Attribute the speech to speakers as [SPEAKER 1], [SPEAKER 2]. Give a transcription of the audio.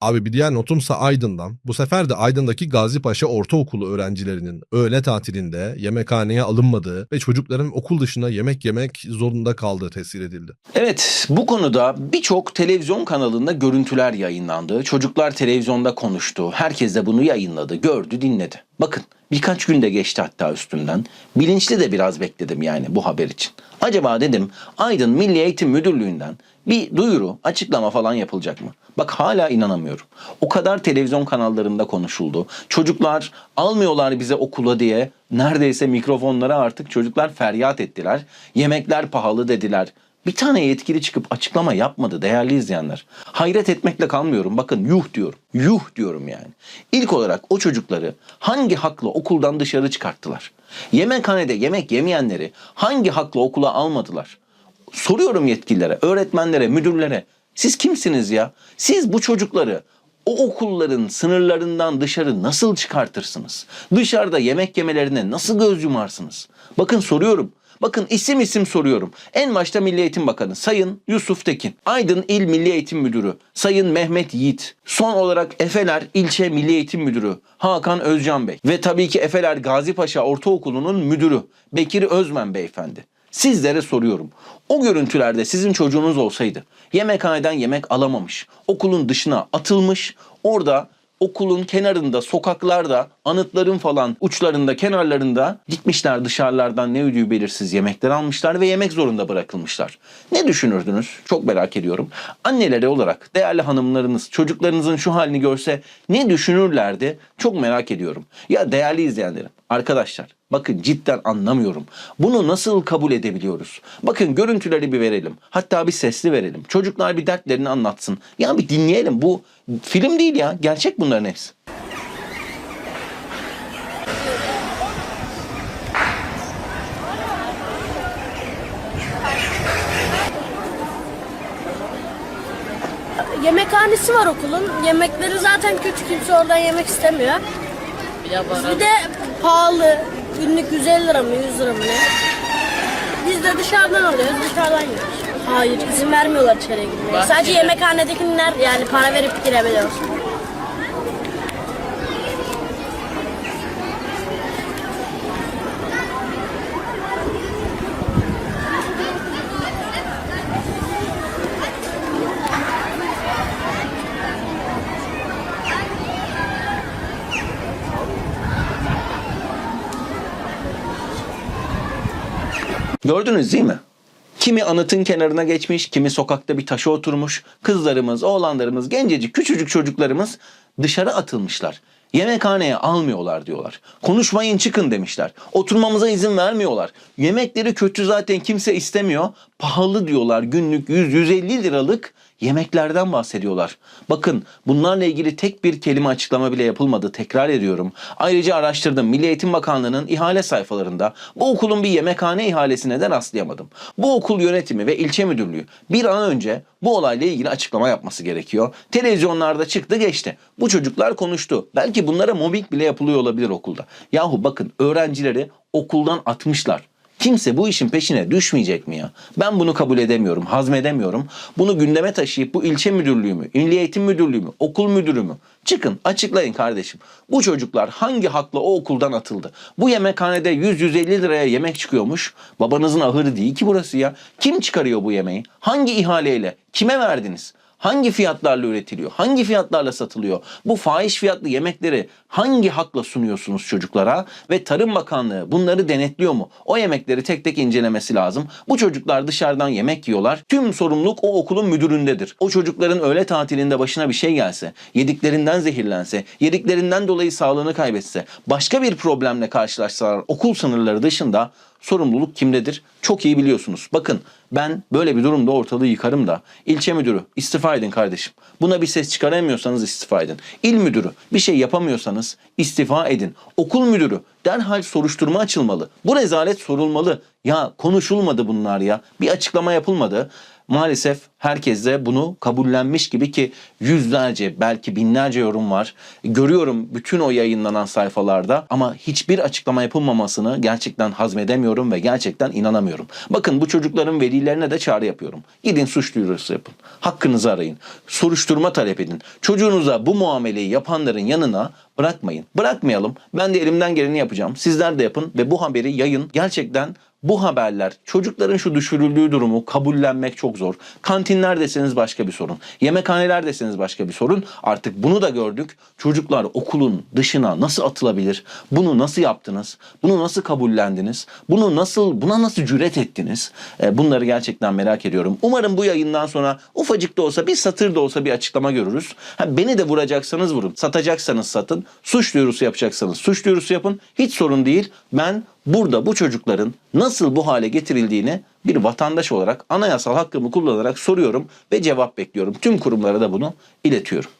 [SPEAKER 1] Abi bir diğer notumsa Aydın'dan. Bu sefer de Aydın'daki Gazi Paşa Ortaokulu öğrencilerinin öğle tatilinde yemekhaneye alınmadığı ve çocukların okul dışında yemek yemek zorunda kaldığı tesir edildi.
[SPEAKER 2] Evet, bu konuda birçok televizyon kanalında görüntüler yayınlandı. Çocuklar televizyonda konuştu. Herkes de bunu yayınladı, gördü, dinledi. Bakın birkaç günde geçti hatta üstünden. Bilinçli de biraz bekledim yani bu haber için. Acaba dedim Aydın Milli Eğitim Müdürlüğü'nden bir duyuru, açıklama falan yapılacak mı? Bak hala inanamıyorum. O kadar televizyon kanallarında konuşuldu. Çocuklar almıyorlar bize okula diye neredeyse mikrofonlara artık çocuklar feryat ettiler. Yemekler pahalı dediler. Bir tane yetkili çıkıp açıklama yapmadı değerli izleyenler. Hayret etmekle kalmıyorum. Bakın yuh diyorum. Yuh diyorum yani. İlk olarak o çocukları hangi hakla okuldan dışarı çıkarttılar? Yemekhanede yemek yemeyenleri hangi hakla okula almadılar? Soruyorum yetkililere, öğretmenlere, müdürlere. Siz kimsiniz ya? Siz bu çocukları o okulların sınırlarından dışarı nasıl çıkartırsınız? Dışarıda yemek yemelerine nasıl göz yumarsınız? Bakın soruyorum. Bakın isim isim soruyorum. En başta Milli Eğitim Bakanı Sayın Yusuf Tekin, Aydın İl Milli Eğitim Müdürü Sayın Mehmet Yiğit, son olarak Efeler İlçe Milli Eğitim Müdürü Hakan Özcan Bey ve tabii ki Efeler Gazi Paşa Ortaokulu'nun müdürü Bekir Özmen Beyefendi. Sizlere soruyorum. O görüntülerde sizin çocuğunuz olsaydı yemekhaneden yemek alamamış, okulun dışına atılmış, orada okulun kenarında, sokaklarda, anıtların falan uçlarında, kenarlarında gitmişler dışarılardan ne ödüğü belirsiz yemekler almışlar ve yemek zorunda bırakılmışlar. Ne düşünürdünüz? Çok merak ediyorum. Anneleri olarak değerli hanımlarınız çocuklarınızın şu halini görse ne düşünürlerdi? Çok merak ediyorum. Ya değerli izleyenlerim, arkadaşlar Bakın cidden anlamıyorum. Bunu nasıl kabul edebiliyoruz? Bakın görüntüleri bir verelim. Hatta bir sesli verelim. Çocuklar bir dertlerini anlatsın. Ya bir dinleyelim. Bu film değil ya. Gerçek bunların hepsi.
[SPEAKER 3] Yemekhanesi var okulun. Yemekleri zaten kötü. Kimse oradan yemek istemiyor. Bir de pahalı. Günlük 150 lira mı 100 lira mı ne? Biz de dışarıdan alıyoruz. Dışarıdan yiyoruz. Hayır izin vermiyorlar içeriye girmeye. Sadece yemekhanedekiler yani para verip girebiliyor.
[SPEAKER 2] Gördünüz değil mi? Kimi anıtın kenarına geçmiş, kimi sokakta bir taşa oturmuş. Kızlarımız, oğlanlarımız, gencecik, küçücük çocuklarımız dışarı atılmışlar. Yemekhaneye almıyorlar diyorlar. Konuşmayın çıkın demişler. Oturmamıza izin vermiyorlar. Yemekleri kötü zaten kimse istemiyor. Pahalı diyorlar günlük 100-150 liralık yemeklerden bahsediyorlar. Bakın bunlarla ilgili tek bir kelime açıklama bile yapılmadı. Tekrar ediyorum. Ayrıca araştırdım. Milli Eğitim Bakanlığı'nın ihale sayfalarında bu okulun bir yemekhane ihalesine de rastlayamadım. Bu okul yönetimi ve ilçe müdürlüğü bir an önce bu olayla ilgili açıklama yapması gerekiyor. Televizyonlarda çıktı geçti. Bu çocuklar konuştu. Belki bunlara mobbing bile yapılıyor olabilir okulda. Yahu bakın öğrencileri okuldan atmışlar. Kimse bu işin peşine düşmeyecek mi ya? Ben bunu kabul edemiyorum, hazmedemiyorum. Bunu gündeme taşıyıp bu ilçe müdürlüğü mü, milli eğitim müdürlüğü mü, okul müdürü mü? Çıkın açıklayın kardeşim. Bu çocuklar hangi hakla o okuldan atıldı? Bu yemekhanede 100-150 liraya yemek çıkıyormuş. Babanızın ahırı değil ki burası ya. Kim çıkarıyor bu yemeği? Hangi ihaleyle? Kime verdiniz? Hangi fiyatlarla üretiliyor? Hangi fiyatlarla satılıyor? Bu fahiş fiyatlı yemekleri hangi hakla sunuyorsunuz çocuklara? Ve Tarım Bakanlığı bunları denetliyor mu? O yemekleri tek tek incelemesi lazım. Bu çocuklar dışarıdan yemek yiyorlar. Tüm sorumluluk o okulun müdüründedir. O çocukların öğle tatilinde başına bir şey gelse, yediklerinden zehirlense, yediklerinden dolayı sağlığını kaybetse, başka bir problemle karşılaşsalar okul sınırları dışında sorumluluk kimdedir? Çok iyi biliyorsunuz. Bakın ben böyle bir durumda ortalığı yıkarım da ilçe müdürü istifa edin kardeşim. Buna bir ses çıkaramıyorsanız istifa edin. İl müdürü bir şey yapamıyorsanız istifa edin. Okul müdürü derhal soruşturma açılmalı. Bu rezalet sorulmalı. Ya konuşulmadı bunlar ya. Bir açıklama yapılmadı. Maalesef herkes de bunu kabullenmiş gibi ki yüzlerce belki binlerce yorum var. Görüyorum bütün o yayınlanan sayfalarda ama hiçbir açıklama yapılmamasını gerçekten hazmedemiyorum ve gerçekten inanamıyorum. Bakın bu çocukların velilerine de çağrı yapıyorum. Gidin suç duyurusu yapın. Hakkınızı arayın. Soruşturma talep edin. Çocuğunuza bu muameleyi yapanların yanına bırakmayın. Bırakmayalım. Ben de elimden geleni yapacağım. Sizler de yapın ve bu haberi yayın. Gerçekten bu haberler çocukların şu düşürüldüğü durumu kabullenmek çok zor. Kantinler deseniz başka bir sorun. Yemekhaneler deseniz başka bir sorun. Artık bunu da gördük. Çocuklar okulun dışına nasıl atılabilir? Bunu nasıl yaptınız? Bunu nasıl kabullendiniz? Bunu nasıl buna nasıl cüret ettiniz? Ee, bunları gerçekten merak ediyorum. Umarım bu yayından sonra ufacık da olsa bir satır da olsa bir açıklama görürüz. Ha, beni de vuracaksanız vurun. Satacaksanız satın. Suç duyurusu yapacaksanız suç duyurusu yapın. Hiç sorun değil. Ben burada bu çocukların nasıl bu hale getirildiğini bir vatandaş olarak anayasal hakkımı kullanarak soruyorum ve cevap bekliyorum. Tüm kurumlara da bunu iletiyorum.